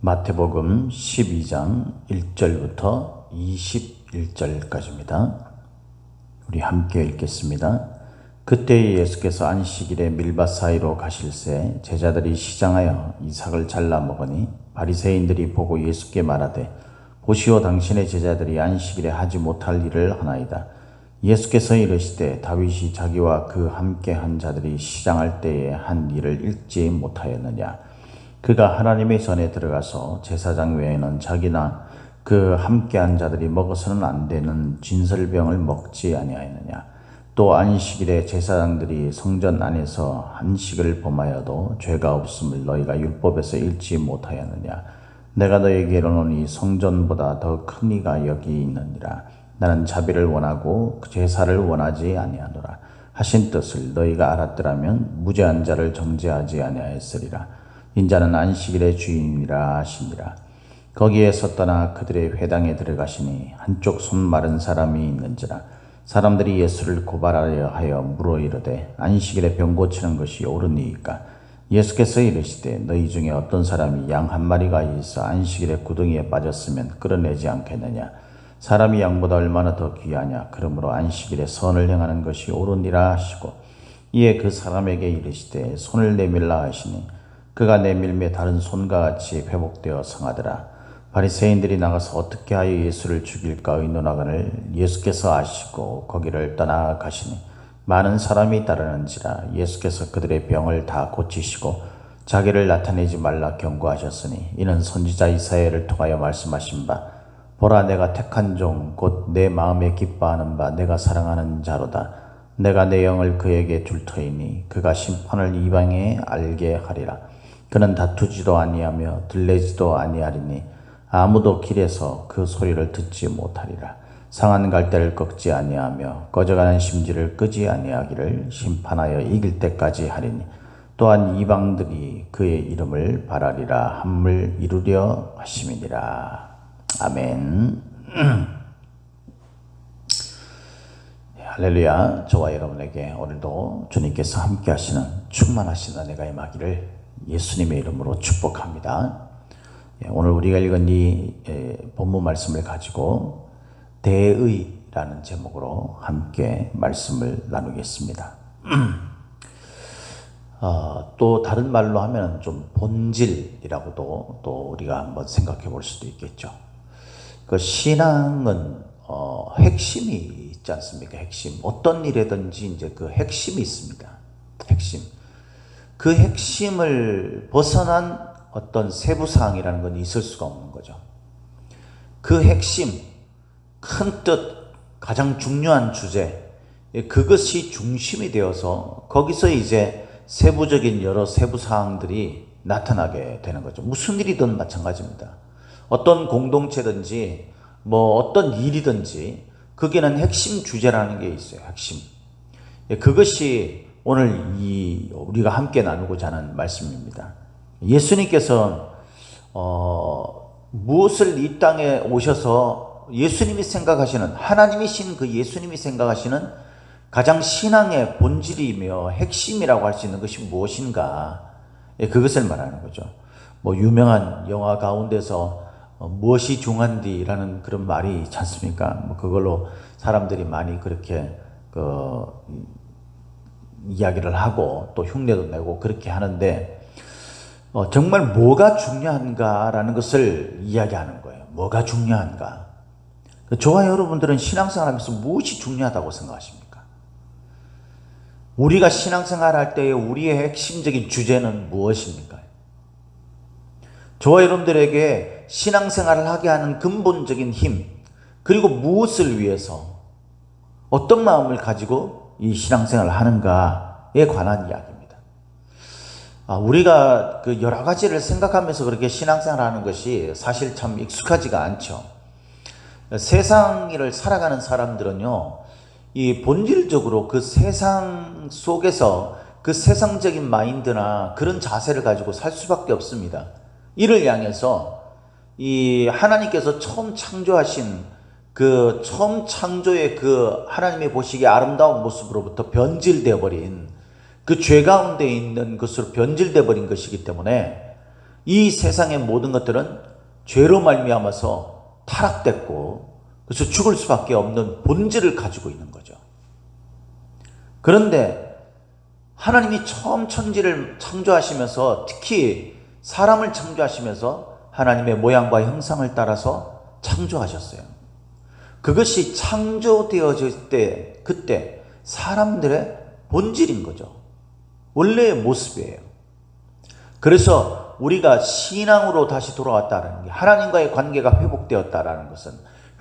마태복음 12장 1절부터 21절까지입니다. 우리 함께 읽겠습니다. 그때 예수께서 안식일에 밀밭 사이로 가실새 제자들이 시장하여 이삭을 잘라 먹으니 바리새인들이 보고 예수께 말하되 보시오 당신의 제자들이 안식일에 하지 못할 일을 하나이다. 예수께서 이르시되 다윗이 자기와 그 함께 한 자들이 시장할 때에 한 일을 읽지 못하였느냐 그가 하나님의 전에 들어가서 제사장 외에는 자기나 그 함께한 자들이 먹어서는 안 되는 진설병을 먹지 아니하였느냐? 또 안식일에 제사장들이 성전 안에서 한식을 범하여도 죄가 없음을 너희가 율법에서 읽지 못하였느냐? 내가 너에게 이르노니 성전보다 더 큰 이가 여기 있느니라. 나는 자비를 원하고 제사를 원하지 아니하노라. 하신 뜻을 너희가 알았더라면 무죄한 자를 정죄하지 아니하였으리라 인자는 안식일의 주인이라 하시니라 거기에서 떠나 그들의 회당에 들어가시니 한쪽 손 마른 사람이 있는지라 사람들이 예수를 고발하려 하여 물어 이르되 안식일에 병 고치는 것이 옳으니이까? 예수께서 이르시되 너희 중에 어떤 사람이 양 한 마리가 있어 안식일에 구덩이에 빠졌으면 끌어내지 않겠느냐? 사람이 양보다 얼마나 더 귀하냐? 그러므로 안식일에 선을 행하는 것이 옳으니라 하시고 이에 그 사람에게 이르시되 손을 내밀라 하시니 그가 내밀매 다른 손과 같이 회복되어 성하더라. 바리새인들이 나가서 어떻게 하여 예수를 죽일까 의논하거늘 예수께서 아시고 거기를 떠나 가시니 많은 사람이 따르는지라 예수께서 그들의 병을 다 고치시고 자기를 나타내지 말라 경고하셨으니 이는 선지자 이사야를 통하여 말씀하신 바 보라 내가 택한 종 곧 내 마음에 기뻐하는 바 내가 사랑하는 자로다. 내가 내 영을 그에게 줄 터이니 그가 심판을 이방에 알게 하리라 그는 다투지도 아니하며 들레지도 아니하리니 아무도 길에서 그 소리를 듣지 못하리라 상한 갈대를 꺾지 아니하며 꺼져가는 심지를 끄지 아니하기를 심판하여 이길 때까지 하리니 또한 이방들이 그의 이름을 바라리라 함을 이루려 하심이니라 아멘. 할렐루야. 저와 여러분에게 오늘도 주님께서 함께 하시는 충만하신 은혜가 임하기를 예수님의 이름으로 축복합니다. 예, 오늘 우리가 읽은 이 예, 본문 말씀을 가지고 대의라는 제목으로 함께 말씀을 나누겠습니다. 어, 또 다른 말로 하면 좀 본질이라고도 또 우리가 한번 생각해 볼 수도 있겠죠. 그 신앙은 어, 핵심이 있지 않습니까? 핵심. 어떤 일에든지 이제 그 핵심이 있습니다. 핵심. 그 핵심을 벗어난 어떤 세부 사항이라는 건 있을 수가 없는 거죠. 그 핵심, 큰 뜻, 가장 중요한 주제, 그것이 중심이 되어서 거기서 이제 세부적인 여러 세부 사항들이 나타나게 되는 거죠. 무슨 일이든 마찬가지입니다. 어떤 공동체든지 뭐 어떤 일이든지 거기는 핵심 주제라는 게 있어요. 핵심. 그것이 오늘 이 우리가 함께 나누고자 하는 말씀입니다. 예수님께서 어, 무엇을 이 땅에 오셔서 예수님이 생각하시는 하나님이신 그 예수님이 생각하시는 가장 신앙의 본질이며 핵심이라고 할 수 있는 것이 무엇인가? 예, 그것을 말하는 거죠. 뭐 유명한 영화 가운데서 어, 무엇이 중한디라는 그런 말이 있지 않습니까? 뭐 그걸로 사람들이 많이 그렇게 그 이야기를 하고 또 흉내도 내고 그렇게 하는데 어, 정말 뭐가 중요한가라는 것을 이야기하는 거예요. 뭐가 중요한가? 저와 여러분들은 신앙생활하면서 무엇이 중요하다고 생각하십니까? 우리가 신앙생활 할 때의 우리의 핵심적인 주제는 무엇입니까? 저와 여러분들에게 신앙생활을 하게 하는 근본적인 힘, 그리고 무엇을 위해서 어떤 마음을 가지고 이 신앙생활을 하는가에 관한 이야기입니다. 아, 우리가 그 여러 가지를 생각하면서 그렇게 신앙생활 하는 것이 사실 참 익숙하지가 않죠. 세상을 살아가는 사람들은요, 이 본질적으로 그 세상 속에서 그 세상적인 마인드나 그런 자세를 가지고 살 수밖에 없습니다. 이를 향해서 이 하나님께서 처음 창조하신 그 처음 창조의 그 하나님이 보시기에 아름다운 모습으로부터 변질되어 버린 그 죄 가운데 있는 것으로 변질되어 버린 것이기 때문에 이 세상의 모든 것들은 죄로 말미암아서 타락됐고 그래서 죽을 수밖에 없는 본질을 가지고 있는 거죠. 그런데 하나님이 처음 천지를 창조하시면서 특히 사람을 창조하시면서 하나님의 모양과 형상을 따라서 창조하셨어요. 그것이 창조되어질 때 그때 사람들의 본질인 거죠. 원래의 모습이에요. 그래서 우리가 신앙으로 다시 돌아왔다는 게 하나님과의 관계가 회복되었다라는 것은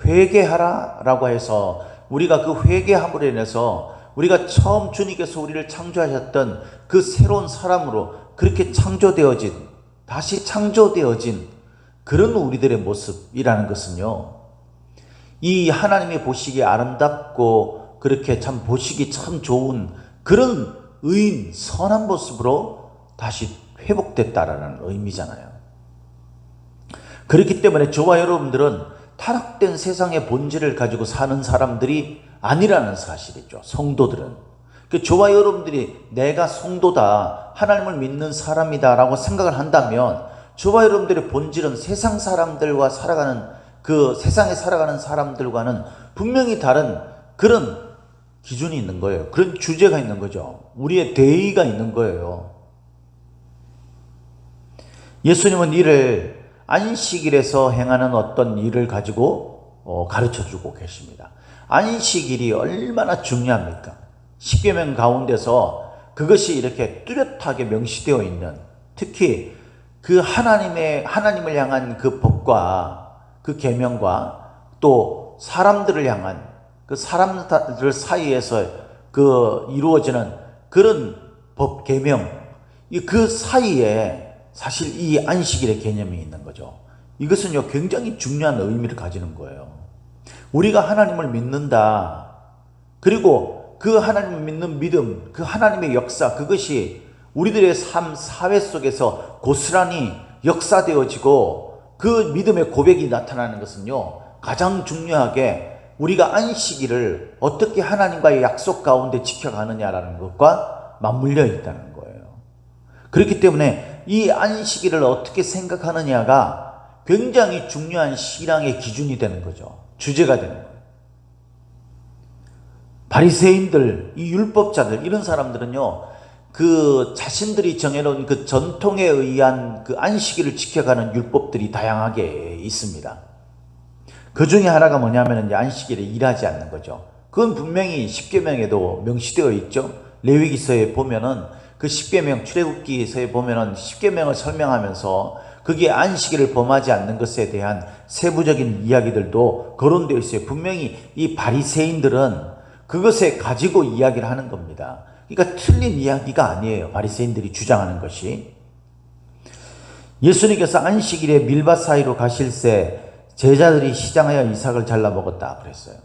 회개하라라고 해서 우리가 그 회개함으로 인해서 우리가 처음 주님께서 우리를 창조하셨던 그 새로운 사람으로 그렇게 창조되어진 다시 창조되어진 그런 우리들의 모습이라는 것은요. 이 하나님이 보시기에 아름답고 그렇게 참 보시기 참 좋은 그런 의인 선한 모습으로 다시 회복됐다라는 의미잖아요. 그렇기 때문에 저와 여러분들은 타락된 세상의 본질을 가지고 사는 사람들이 아니라는 사실이죠. 성도들은. 그 저와 여러분들이 내가 성도다, 하나님을 믿는 사람이다라고 생각을 한다면 저와 여러분들의 본질은 세상 사람들과 살아가는 그 세상에 살아가는 사람들과는 분명히 다른 그런 기준이 있는 거예요. 그런 주제가 있는 거죠. 우리의 대의가 있는 거예요. 예수님은 이를 안식일에서 행하는 어떤 일을 가지고 어, 가르쳐 주고 계십니다. 안식일이 얼마나 중요합니까? 십계명 가운데서 그것이 이렇게 뚜렷하게 명시되어 있는 특히 그 하나님의 하나님을 향한 그 법과 그 계명과 또 사람들을 향한 그 사람들 사이에서 그 이루어지는 그런 법 계명 그 사이에 사실 이 안식일의 개념이 있는 거죠. 이것은요 굉장히 중요한 의미를 가지는 거예요. 우리가 하나님을 믿는다. 그리고 그 하나님을 믿는 믿음, 그 하나님의 역사, 그것이 우리들의 삶, 사회 속에서 고스란히 역사되어지고 그 믿음의 고백이 나타나는 것은요, 가장 중요하게 우리가 안식일을 어떻게 하나님과의 약속 가운데 지켜가느냐라는 것과 맞물려 있다는 거예요. 그렇기 때문에 이 안식일을 어떻게 생각하느냐가 굉장히 중요한 신앙의 기준이 되는 거죠. 주제가 되는 거예요. 바리새인들, 이 율법자들 이런 사람들은요. 그 자신들이 정해놓은 그 전통에 의한 그 안식일을 지켜가는 율법들이 다양하게 있습니다. 그 중에 하나가 뭐냐면 안식일에 일하지 않는 거죠. 그건 분명히 십계명에도 명시되어 있죠. 레위기서에 보면은 그 십계명 출애굽기서에 보면은 십계명을 설명하면서 그게 안식일을 범하지 않는 것에 대한 세부적인 이야기들도 거론되어 있어요. 분명히 이 바리새인들은 그것에 가지고 이야기를 하는 겁니다. 그러니까 틀린 이야기가 아니에요. 바리새인들이 주장하는 것이. 예수님께서 안식일에 밀밭 사이로 가실새 제자들이 시장하여 이삭을 잘라 먹었다 그랬어요.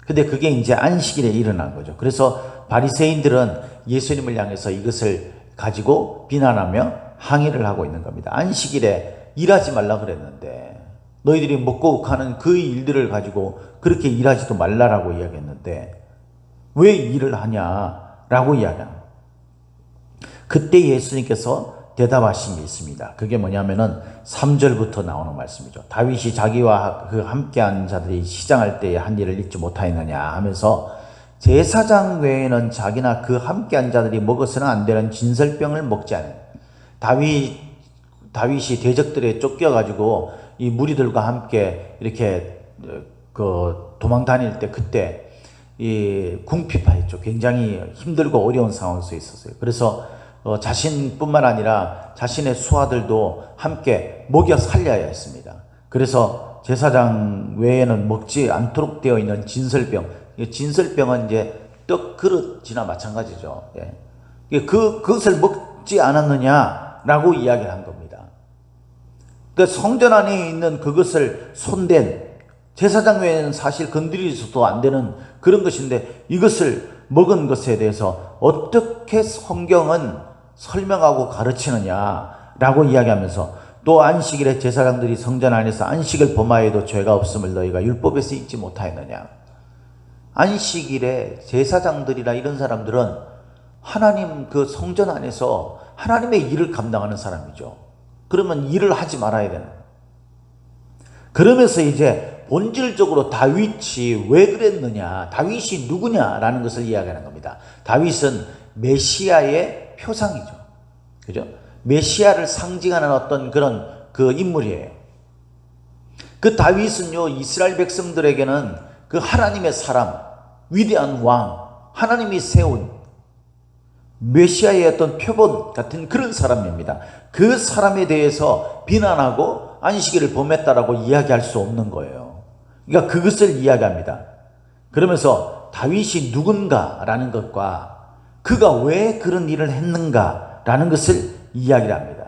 근데 그게 이제 안식일에 일어난 거죠. 그래서 바리새인들은 예수님을 향해서 이것을 가지고 비난하며 항의를 하고 있는 겁니다. 안식일에 일하지 말라 그랬는데 너희들이 먹고 하는 그 일들을 가지고 그렇게 일하지도 말라라고 이야기했는데 왜 일을 하냐 라고 이야기합니다. 그때 예수님께서 대답하신 게 있습니다. 그게 뭐냐면은 3절부터 나오는 말씀이죠. 다윗이 자기와 그 함께한 자들이 시장할 때에 한 일을 잊지 못하였느냐 하면서 제사장 외에는 자기나 그 함께한 자들이 먹어서는 안 되는 진설병을 먹지 않은 다윗 다윗이 대적들에 쫓겨 가지고 이 무리들과 함께 이렇게 그 도망 다닐 때 그때 이 궁핍하였죠. 굉장히 힘들고 어려운 상황에서 있었어요. 그래서 어, 자신뿐만 아니라 자신의 수하들도 함께 먹여 살려야 했습니다. 그래서 제사장 외에는 먹지 않도록 되어 있는 진설병. 진설병은 이제 떡 그릇이나 마찬가지죠. 예. 그, 그것을 먹지 않았느냐라고 이야기를 한 겁니다. 그 성전 안에 있는 그것을 손댄 제사장 외에는 사실 건드리서도 안 되는 그런 것인데 이것을 먹은 것에 대해서 어떻게 성경은 설명하고 가르치느냐라고 이야기하면서 또 안식일에 제사장들이 성전 안에서 안식을 범하여도 죄가 없음을 너희가 율법에서 잊지 못하였느냐. 안식일에 제사장들이나 이런 사람들은 하나님 그 성전 안에서 하나님의 일을 감당하는 사람이죠. 그러면 일을 하지 말아야 되는. 그러면서 이제 본질적으로 다윗이 왜 그랬느냐, 다윗이 누구냐라는 것을 이야기하는 겁니다. 다윗은 메시아의 표상이죠. 그죠? 메시아를 상징하는 어떤 그런 그 인물이에요. 그 다윗은요, 이스라엘 백성들에게는 그 하나님의 사람, 위대한 왕, 하나님이 세운 메시아의 어떤 표본 같은 그런 사람입니다. 그 사람에 대해서 비난하고 안식일을 범했다라고 이야기할 수 없는 거예요. 그러니까 그것을 이야기합니다. 그러면서 다윗이 누군가라는 것과 그가 왜 그런 일을 했는가라는 것을 이야기를 합니다.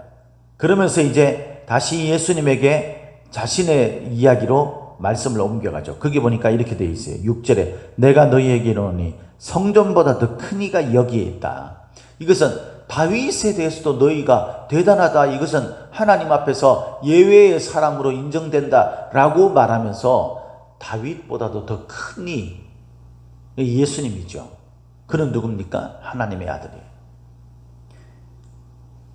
그러면서 이제 다시 예수님에게 자신의 이야기로 말씀을 옮겨가죠. 거기 보니까 이렇게 되어 있어요. 6절에 내가 너희에게 이르노니 성전보다 더 큰 이가 여기에 있다. 이것은 다윗에 대해서도 너희가 대단하다. 이것은 하나님 앞에서 예외의 사람으로 인정된다라고 말하면서 다윗보다도 더 큰 이, 예수님이죠. 그는 누굽니까? 하나님의 아들이에요.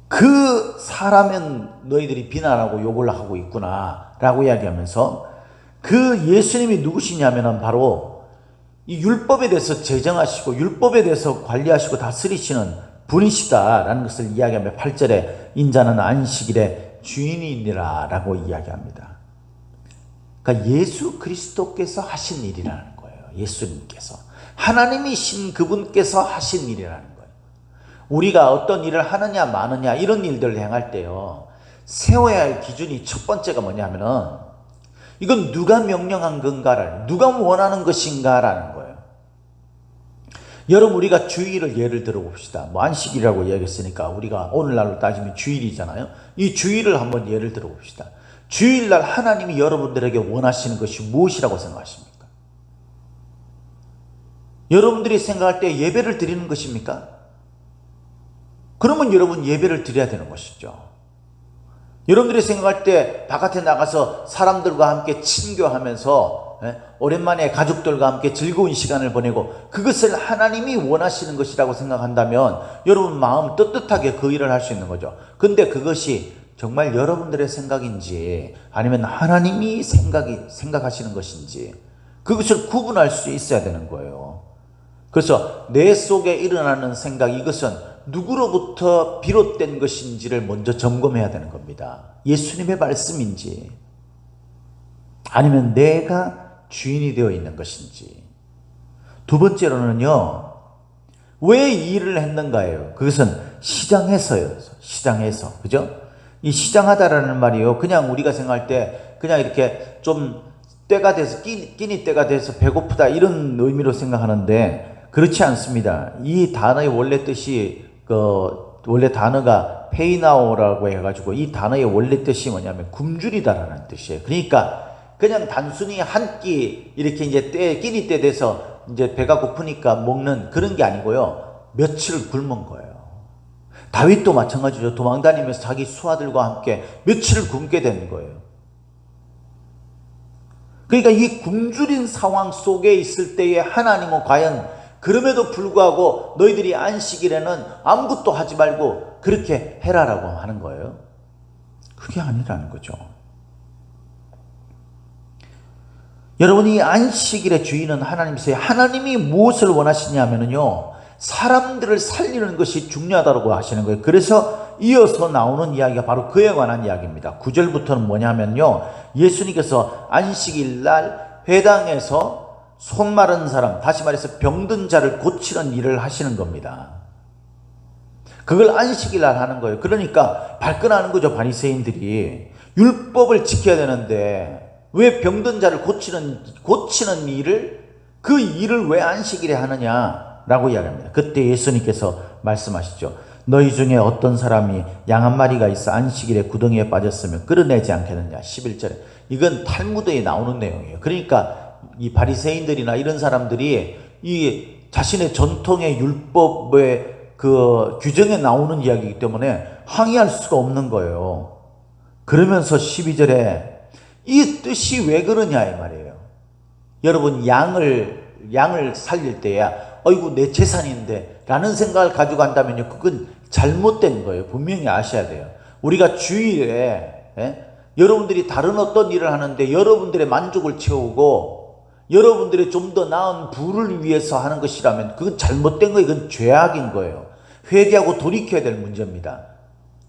그 사람은 너희들이 비난하고 욕을 하고 있구나 라고 이야기하면서 그 예수님이 누구시냐면은 바로 이 율법에 대해서 제정하시고 율법에 대해서 관리하시고 다스리시는 분이시다라는 것을 이야기하며 8절에 인자는 안식일의 주인이니라 라고 이야기합니다. 그러니까 예수 그리스도께서 하신 일이라는 거예요. 예수님께서 하나님이신 그분께서 하신 일이라는 거예요. 우리가 어떤 일을 하느냐 마느냐 이런 일들을 행할 때요. 세워야 할 기준이 첫 번째가 뭐냐면은 이건 누가 명령한 건가를 누가 원하는 것인가라는 거예요. 여러분 우리가 주일을 예를 들어 봅시다. 뭐 안식이라고 이야기했으니까 우리가 오늘날로 따지면 주일이잖아요. 이 주일을 한번 예를 들어 봅시다. 주일날 하나님이 여러분들에게 원하시는 것이 무엇이라고 생각하십니까? 여러분들이 생각할 때 예배를 드리는 것입니까? 그러면 여러분 예배를 드려야 되는 것이죠. 여러분들이 생각할 때 바깥에 나가서 사람들과 함께 친교하면서 예, 오랜만에 가족들과 함께 즐거운 시간을 보내고 그것을 하나님이 원하시는 것이라고 생각한다면 여러분 마음 떳떳하게 그 일을 할 수 있는 거죠. 근데 그것이 정말 여러분들의 생각인지 아니면 하나님이 생각이 생각하시는 것인지 그것을 구분할 수 있어야 되는 거예요. 그래서 내 속에 일어나는 생각 이것은 누구로부터 비롯된 것인지를 먼저 점검해야 되는 겁니다. 예수님의 말씀인지 아니면 내가 주인이 되어 있는 것인지. 두 번째로는요, 왜이 일을 했는가예요? 그것은 시장에서요. 시장에서. 그죠? 이 시장하다라는 말이요. 그냥 우리가 생각할 때 그냥 이렇게 좀 때가 돼서 끼니, 끼니 때가 돼서 배고프다 이런 의미로 생각하는데 그렇지 않습니다. 이 단어의 원래 뜻이 그 원래 단어가 페이나오라고 해가지고 이 단어의 원래 뜻이 뭐냐면 굶주리다라는 뜻이에요. 그러니까 그냥 단순히 한 끼 이렇게 이제 때 끼니 때 돼서 이제 배가 고프니까 먹는 그런 게 아니고요. 며칠 굶은 거예요. 다윗도 마찬가지죠. 도망다니면서 자기 수하들과 함께 며칠을 굶게 된 거예요. 그러니까 이 굶주린 상황 속에 있을 때에 하나님은 과연 그럼에도 불구하고 너희들이 안식일에는 아무것도 하지 말고 그렇게 해라라고 하는 거예요. 그게 아니라는 거죠. 여러분 이 안식일의 주인은 하나님이세요. 하나님이 무엇을 원하시냐면요. 사람들을 살리는 것이 중요하다고 하시는 거예요. 그래서 이어서 나오는 이야기가 바로 그에 관한 이야기입니다. 9절부터는 뭐냐면요. 예수님께서 안식일 날 회당에서 손 마른 사람, 다시 말해서 병든 자를 고치는 일을 하시는 겁니다. 그걸 안식일 날 하는 거예요. 그러니까 발끈하는 거죠, 바리새인들이. 율법을 지켜야 되는데 왜 병든 자를 고치는 고치는 일을 그 일을 왜 안식일에 하느냐 라고 이야기합니다. 그때 예수님께서 말씀하시죠. 너희 중에 어떤 사람이 양 한 마리가 있어 안식일에 구덩이에 빠졌으면 끌어내지 않겠느냐. 11절에. 이건 탈무드에 나오는 내용이에요. 그러니까 이 바리새인들이나 이런 사람들이 이 자신의 전통의 율법의 그 규정에 나오는 이야기이기 때문에 항의할 수가 없는 거예요. 그러면서 12절에 이 뜻이 왜 그러냐 이 말이에요. 여러분 양을 양을 살릴 때야 어이구 내 재산인데 라는 생각을 가지고 간다면요 그건 잘못된 거예요. 분명히 아셔야 돼요. 우리가 주일에 예? 여러분들이 다른 어떤 일을 하는데 여러분들의 만족을 채우고 여러분들의 좀 더 나은 부를 위해서 하는 것이라면 그건 잘못된 거예요. 그건 죄악인 거예요. 회개하고 돌이켜야 될 문제입니다.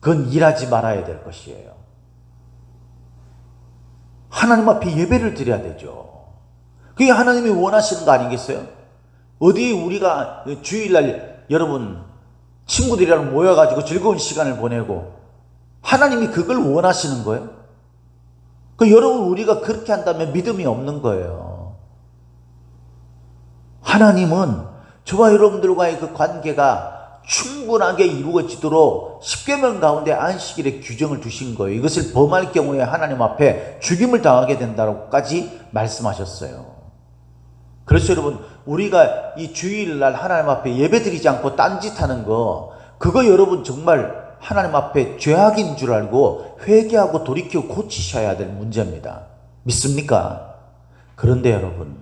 그건 일하지 말아야 될 것이에요. 하나님 앞에 예배를 드려야 되죠. 그게 하나님이 원하시는 거 아니겠어요? 어디 우리가 주일날 여러분 친구들이랑 모여가지고 즐거운 시간을 보내고 하나님이 그걸 원하시는 거예요? 그 여러분 우리가 그렇게 한다면 믿음이 없는 거예요. 하나님은 저와 여러분들과의 그 관계가 충분하게 이루어지도록 10계명 가운데 안식일의 규정을 두신 거예요. 이것을 범할 경우에 하나님 앞에 죽임을 당하게 된다고까지 말씀하셨어요. 그래서 여러분 우리가 이 주일날 하나님 앞에 예배드리지 않고 딴짓하는 거 그거 여러분 정말 하나님 앞에 죄악인 줄 알고 회개하고 돌이켜 고치셔야 될 문제입니다. 믿습니까? 그런데 여러분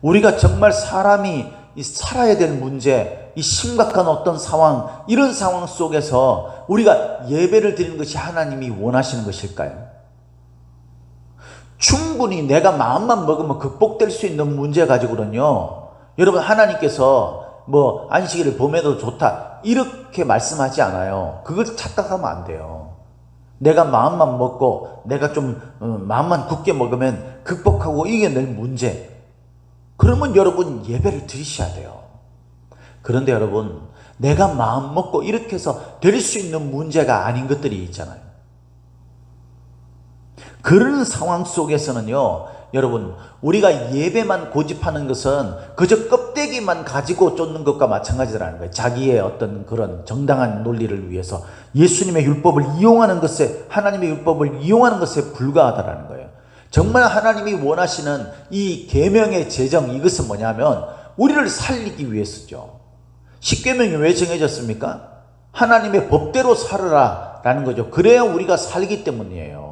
우리가 정말 사람이 이 살아야 될 문제, 이 심각한 어떤 상황, 이런 상황 속에서 우리가 예배를 드리는 것이 하나님이 원하시는 것일까요? 충분히 내가 마음만 먹으면 극복될 수 있는 문제 가지고는요. 여러분 하나님께서 뭐 안식일을 봄에도 좋다 이렇게 말씀하지 않아요. 그걸 착각하면 안 돼요. 내가 마음만 먹고 내가 좀 어, 마음만 굳게 먹으면 극복하고 이겨낼 문제. 그러면 여러분 예배를 드리셔야 돼요. 그런데 여러분 내가 마음 먹고 이렇게 해서 될수 있는 문제가 아닌 것들이 있잖아요. 그런 상황 속에서는요, 여러분, 우리가 예배만 고집하는 것은 그저 껍데기만 가지고 쫓는 것과 마찬가지라는 거예요. 자기의 어떤 그런 정당한 논리를 위해서 예수님의 율법을 이용하는 것에, 하나님의 율법을 이용하는 것에 불과하다라는 거예요. 정말 하나님이 원하시는 이 계명의 재정, 이것은 뭐냐면, 우리를 살리기 위해서죠. 십계명이 왜 정해졌습니까? 하나님의 법대로 살으라 라는 거죠. 그래야 우리가 살기 때문이에요.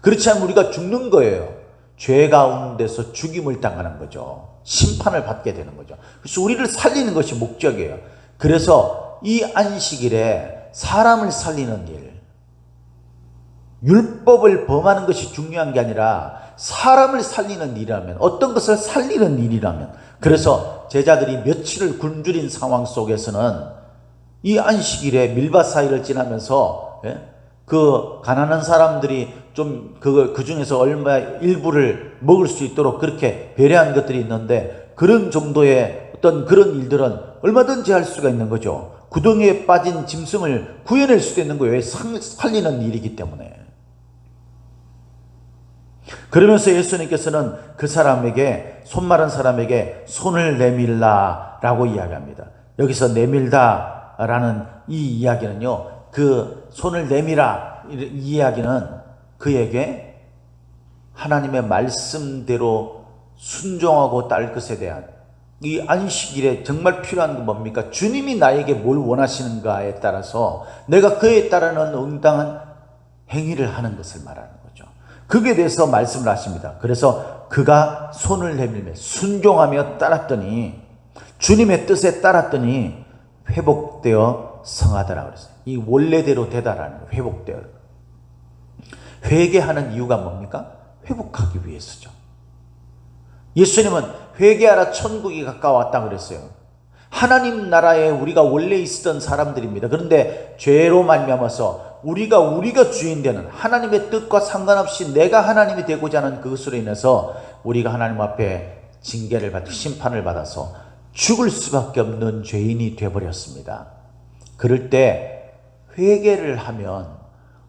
그렇지 않으면 우리가 죽는 거예요. 죄 가운데서 죽임을 당하는 거죠. 심판을 받게 되는 거죠. 그래서 우리를 살리는 것이 목적이에요. 그래서 이 안식일에 사람을 살리는 일, 율법을 범하는 것이 중요한 게 아니라 사람을 살리는 일이라면, 어떤 것을 살리는 일이라면, 그래서 제자들이 며칠을 굶주린 상황 속에서는 이 안식일에 밀밭 사이를 지나면서 예? 그 가난한 사람들이 좀 그거 그 중에서 얼마 일부를 먹을 수 있도록 그렇게 배려한 것들이 있는데 그런 정도의 어떤 그런 일들은 얼마든지 할 수가 있는 거죠. 구덩이에 빠진 짐승을 구해낼 수도 있는 거예요. 살리는 일이기 때문에. 그러면서 예수님께서는 그 사람에게 손 마른 사람에게 손을 내밀라라고 이야기합니다. 여기서 내밀다라는 이 이야기는요. 그 손을 내밀아 이 이야기는 그에게 하나님의 말씀대로 순종하고 딸 것에 대한 이 안식일에 정말 필요한 건 뭡니까? 주님이 나에게 뭘 원하시는가에 따라서 내가 그에 따르는 응당한 행위를 하는 것을 말하는 거죠. 그게 대해서 말씀을 하십니다. 그래서 그가 손을 내밀며 순종하며 따랐더니 주님의 뜻에 따랐더니 회복되어 성하더라 그랬어요. 이 원래대로 되다라는. 회복되어. 회개하는 이유가 뭡니까? 회복하기 위해서죠. 예수님은 회개하라 천국이 가까웠다 그랬어요. 하나님 나라에 우리가 원래 있었던 사람들입니다. 그런데 죄로 말미암아서 우리가 우리가 주인 되는 하나님의 뜻과 상관없이 내가 하나님이 되고자 하는 그것으로 인해서 우리가 하나님 앞에 징계를 받고 심판을 받아서 죽을 수밖에 없는 죄인이 되어버렸습니다. 그럴 때 회개를 하면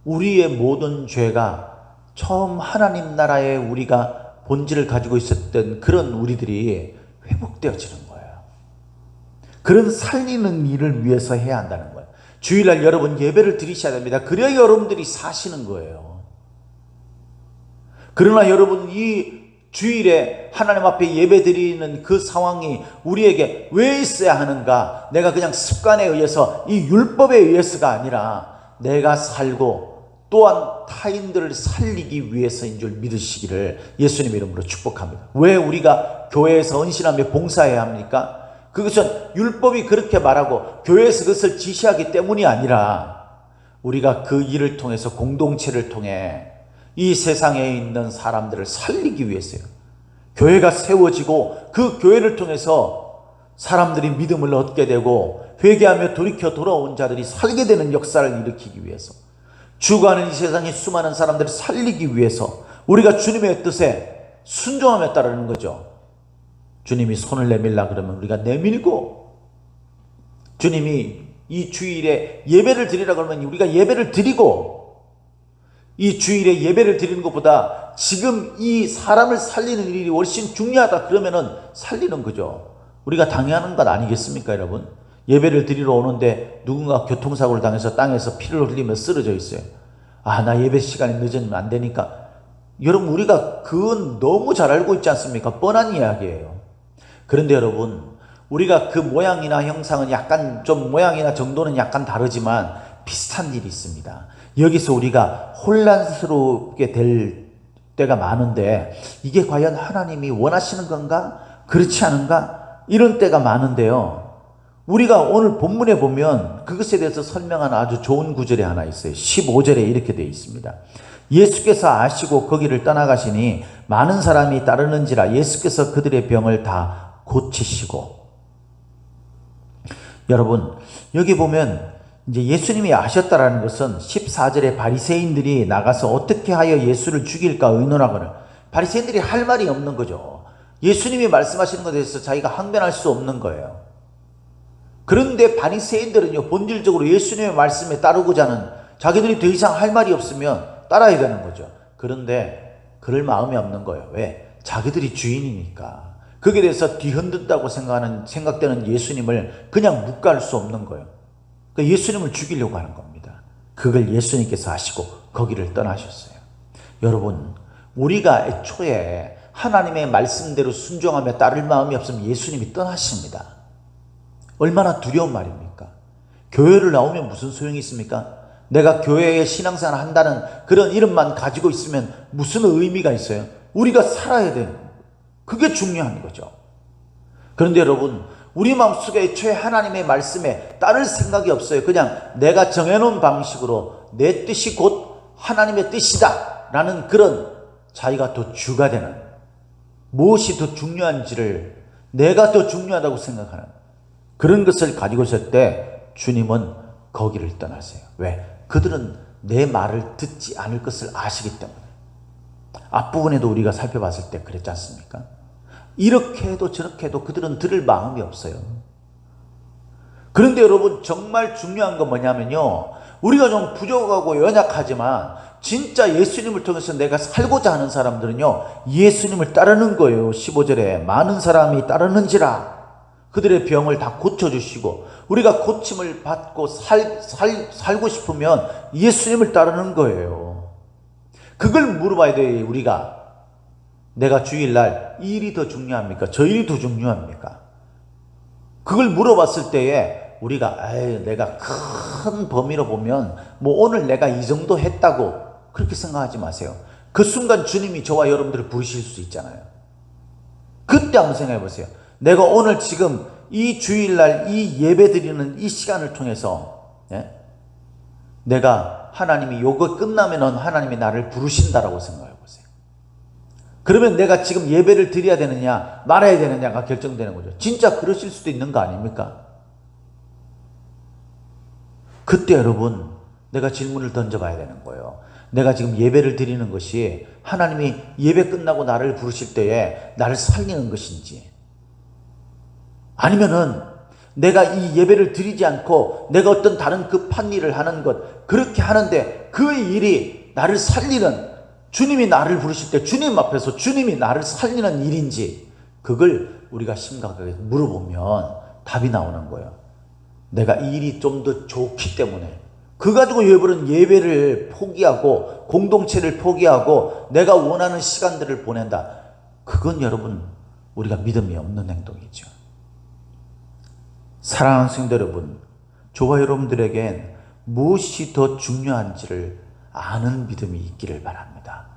우리의 모든 죄가 처음 하나님 나라에 우리가 본질을 가지고 있었던 그런 우리들이 회복되어지는 거예요. 그런 살리는 일을 위해서 해야 한다는 거예요. 주일날 여러분 예배를 드리셔야 됩니다. 그래야 여러분들이 사시는 거예요. 그러나 여러분 이 주일에 하나님 앞에 예배 드리는 그 상황이 우리에게 왜 있어야 하는가? 내가 그냥 습관에 의해서 이 율법에 의해서가 아니라 내가 살고 또한 타인들을 살리기 위해서인 줄 믿으시기를 예수님 이름으로 축복합니다. 왜 우리가 교회에서 헌신하며 봉사해야 합니까? 그것은 율법이 그렇게 말하고 교회에서 그것을 지시하기 때문이 아니라 우리가 그 일을 통해서 공동체를 통해 이 세상에 있는 사람들을 살리기 위해서요. 교회가 세워지고 그 교회를 통해서 사람들이 믿음을 얻게 되고 회개하며 돌이켜 돌아온 자들이 살게 되는 역사를 일으키기 위해서 주가는 이 세상의 수많은 사람들을 살리기 위해서 우리가 주님의 뜻에 순종하며 따르는 거죠. 주님이 손을 내밀라 그러면 우리가 내밀고 주님이 이 주일에 예배를 드리라 그러면 우리가 예배를 드리고 이 주일에 예배를 드리는 것보다 지금 이 사람을 살리는 일이 훨씬 중요하다 그러면은 살리는 거죠. 우리가 당연한 것 아니겠습니까, 여러분? 예배를 드리러 오는데 누군가 교통사고를 당해서 땅에서 피를 흘리며 쓰러져 있어요. 아, 나 예배 시간이 늦으면 안 되니까. 여러분, 우리가 그건 너무 잘 알고 있지 않습니까? 뻔한 이야기예요. 그런데 여러분, 우리가 그 모양이나 형상은 약간 좀 모양이나 정도는 약간 다르지만 비슷한 일이 있습니다. 여기서 우리가 혼란스럽게 될 때가 많은데 이게 과연 하나님이 원하시는 건가? 그렇지 않은가? 이런 때가 많은데요. 우리가 오늘 본문에 보면 그것에 대해서 설명하는 아주 좋은 구절이 하나 있어요. 15절에 이렇게 되어 있습니다. 예수께서 아시고 거기를 떠나가시니 많은 사람이 따르는지라 예수께서 그들의 병을 다 고치시고 여러분 여기 보면 이제 예수님이 아셨다라는 것은 14절에 바리새인들이 나가서 어떻게 하여 예수를 죽일까 의논하거나 바리새인들이 할 말이 없는 거죠. 예수님이 말씀하시는 것에 대해서 자기가 항변할 수 없는 거예요. 그런데 바리새인들은요 본질적으로 예수님의 말씀에 따르고자 하는 자기들이 더 이상 할 말이 없으면 따라야 되는 거죠. 그런데 그럴 마음이 없는 거예요. 왜? 자기들이 주인이니까. 거기에 대해서 뒤흔든다고 생각하는 생각되는 예수님을 그냥 묵갈 수 없는 거예요. 그러니까 예수님을 죽이려고 하는 겁니다. 그걸 예수님께서 하시고 거기를 떠나셨어요. 여러분, 우리가 애초에 하나님의 말씀대로 순종하며 따를 마음이 없으면 예수님이 떠나십니다. 얼마나 두려운 말입니까? 교회를 나오면 무슨 소용이 있습니까? 내가 교회에 신앙생활 한다는 그런 이름만 가지고 있으면 무슨 의미가 있어요? 우리가 살아야 되는 그게 중요한 거죠. 그런데 여러분, 우리 마음속에 애초에 하나님의 말씀에 따를 생각이 없어요. 그냥 내가 정해놓은 방식으로 내 뜻이 곧 하나님의 뜻이다. 라는 그런 자기가 더 주가 되는 무엇이 더 중요한지를 내가 더 중요하다고 생각하는 그런 것을 가지고 있을 때 주님은 거기를 떠나세요. 왜? 그들은 내 말을 듣지 않을 것을 아시기 때문에. 앞부분에도 우리가 살펴봤을 때 그랬지 않습니까? 이렇게 해도 저렇게 해도 그들은 들을 마음이 없어요. 그런데 여러분 정말 중요한 건 뭐냐면요. 우리가 좀 부족하고 연약하지만 진짜 예수님을 통해서 내가 살고자 하는 사람들은요. 예수님을 따르는 거예요. 15절에 많은 사람이 따르는지라 그들의 병을 다 고쳐주시고 우리가 고침을 받고 살, 살, 살고 싶으면 예수님을 따르는 거예요. 그걸 물어봐야 돼요. 우리가 내가 주일날 이 일이 더 중요합니까? 저 일이 더 중요합니까? 그걸 물어봤을 때에 우리가 에이, 내가 큰 범위로 보면 뭐 오늘 내가 이 정도 했다고 그렇게 생각하지 마세요. 그 순간 주님이 저와 여러분들을 부르실 수 있잖아요. 그때 한번 생각해 보세요. 내가 오늘 지금 이 주일날 이 예배 드리는 이 시간을 통해서 예? 내가 하나님이 요거 끝나면은 하나님이 나를 부르신다라고 생각해 보세요. 그러면 내가 지금 예배를 드려야 되느냐 말아야 되느냐가 결정되는 거죠. 진짜 그러실 수도 있는 거 아닙니까? 그때 여러분 내가 질문을 던져봐야 되는 거예요. 내가 지금 예배를 드리는 것이 하나님이 예배 끝나고 나를 부르실 때에 나를 살리는 것인지 아니면은 내가 이 예배를 드리지 않고 내가 어떤 다른 급한 일을 하는 것 그렇게 하는데 그 일이 나를 살리는 주님이 나를 부르실 때 주님 앞에서 주님이 나를 살리는 일인지 그걸 우리가 심각하게 물어보면 답이 나오는 거예요. 내가 이 일이 좀 더 좋기 때문에 그 가지고 여러분은 예배를 포기하고 공동체를 포기하고 내가 원하는 시간들을 보낸다. 그건 여러분 우리가 믿음이 없는 행동이죠. 사랑하는 성도 여러분, 저와 여러분들에겐 무엇이 더 중요한지를 아는 믿음이 있기를 바랍니다.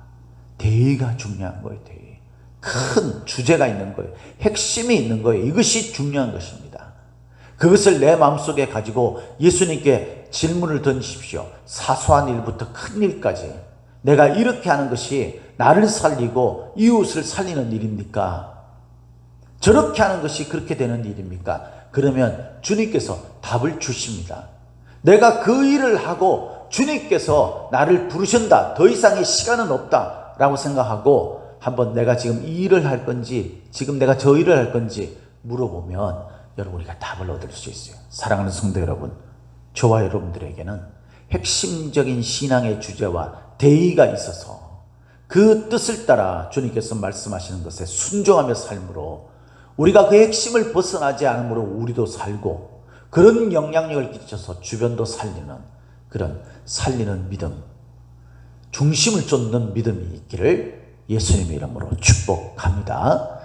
대의가 중요한 거예요, 대의. 큰 주제가 있는 거예요. 핵심이 있는 거예요. 이것이 중요한 것입니다. 그것을 내 마음속에 가지고 예수님께 질문을 던지십시오. 사소한 일부터 큰 일까지. 내가 이렇게 하는 것이 나를 살리고 이웃을 살리는 일입니까? 저렇게 하는 것이 그렇게 되는 일입니까? 그러면 주님께서 답을 주십니다. 내가 그 일을 하고 주님께서 나를 부르신다. 더 이상의 시간은 없다. 라고 생각하고 한번 내가 지금 이 일을 할 건지 지금 내가 저 일을 할 건지 물어보면 여러분 우리가 답을 얻을 수 있어요. 사랑하는 성도 여러분, 저와 여러분들에게는 핵심적인 신앙의 주제와 대의가 있어서 그 뜻을 따라 주님께서 말씀하시는 것에 순종하며 삶으로 우리가 그 핵심을 벗어나지 않으므로 우리도 살고 그런 영향력을 끼쳐서 주변도 살리는 그런 살리는 믿음, 중심을 쫓는 믿음이 있기를 예수님의 이름으로 축복합니다.